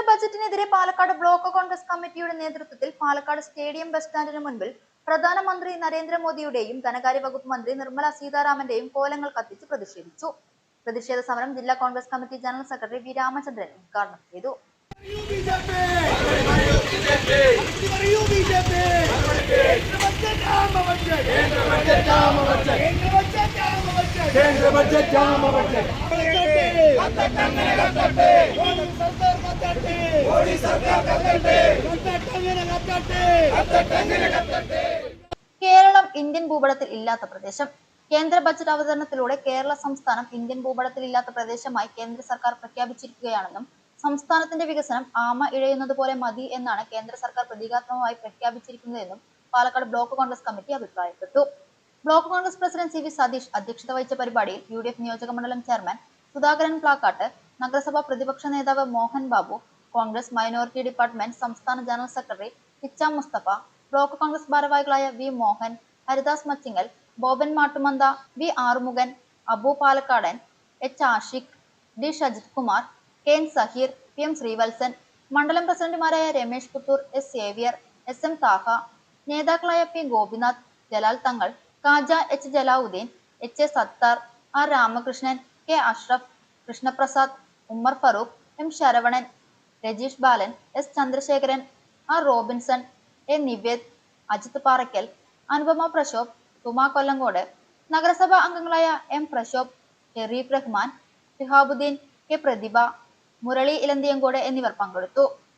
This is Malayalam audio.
കേന്ദ്ര ബജറ്റിനെതിരെ പാലക്കാട് ബ്ലോക്ക് കോൺഗ്രസ് കമ്മിറ്റിയുടെ നേതൃത്വത്തിൽ പാലക്കാട് സ്റ്റേഡിയം ബസ് സ്റ്റാൻഡിന് മുൻപിൽ പ്രധാനമന്ത്രി നരേന്ദ്രമോദിയുടെയും ധനകാര്യ വകുപ്പ് മന്ത്രി നിർമ്മല സീതാരാമന്റെയും കോലങ്ങൾ കത്തിച്ച് പ്രതിഷേധിച്ചു. പ്രതിഷേധ സമരം ജില്ലാ Congress committee general secretary V Ramachandran ഉദ്ഘാടനം ചെയ്തു. കേന്ദ്ര ബഡ്ജറ്റ് കേരളം ഇന്ത്യൻ ഭൂപടത്തിൽ ഇല്ലാത്ത പ്രദേശം. കേന്ദ്ര ബജറ്റ് അവതരണത്തിലൂടെ കേരള സംസ്ഥാനം ഇന്ത്യൻ ഭൂപടത്തിൽ ഇല്ലാത്ത പ്രദേശമായി കേന്ദ്ര സർക്കാർ പ്രഖ്യാപിച്ചിരിക്കുകയാണെന്നും സംസ്ഥാനത്തിന്റെ വികസനം ആമ ഇഴയുന്നത് പോലെ മതി എന്നാണ് കേന്ദ്ര സർക്കാർ പ്രതീകാത്മകമായി പ്രഖ്യാപിച്ചിരിക്കുന്നതെന്നും പാലക്കാട് ബ്ലോക്ക് കോൺഗ്രസ് കമ്മിറ്റി അഭിപ്രായപ്പെട്ടു. Block Congress president C V Satheesh അധ്യക്ഷത വഹിച്ച പരിപാടിയിൽ യു ഡി എഫ് നിയോജക മണ്ഡലം ചെയർമാൻ സുധാകരൻ പ്ലാക്കാട്ട് നഗരസഭാ പ്രതിപക്ഷ നേതാവ് മോഹൻ ബാബു കോൺഗ്രസ് മൈനോറിറ്റി ഡിപ്പാർട്ട്മെന്റ് സംസ്ഥാന general secretary Kicham Musthafa block Congress ഭാരവാഹികളായ V Mohan Haridas Machingal Boban Mattumantha V Arumukhan Abu Palakkadan H Ashiq D Shajith Kumar K N Saheer P M Sreevalsan മണ്ഡലം പ്രസിഡന്റുമാരായ Ramesh Puthur S Xavier S M Thaha നേതാക്കളായ P Gopinath Jalal Thangal Kaja H Jalaluddin H A Sathar R Ramakrishnan K Ashraf Krishnaprasad Ummer Farook M Saravanan Rajeesh Balan S Chandrasekharan R Robinson A Nived Ajith Parakkal Anupama Prashobh Thuma Kollengode നഗരസഭാ അംഗങ്ങളായ എം പ്രശോഭ് ഷെറീഫ് റഹ്മാൻ ഷിഹാബുദ്ദീൻ കെ പ്രതിഭ മുരളി ഇലന്തിയങ്കോട് എന്നിവർ പങ്കെടുത്തു.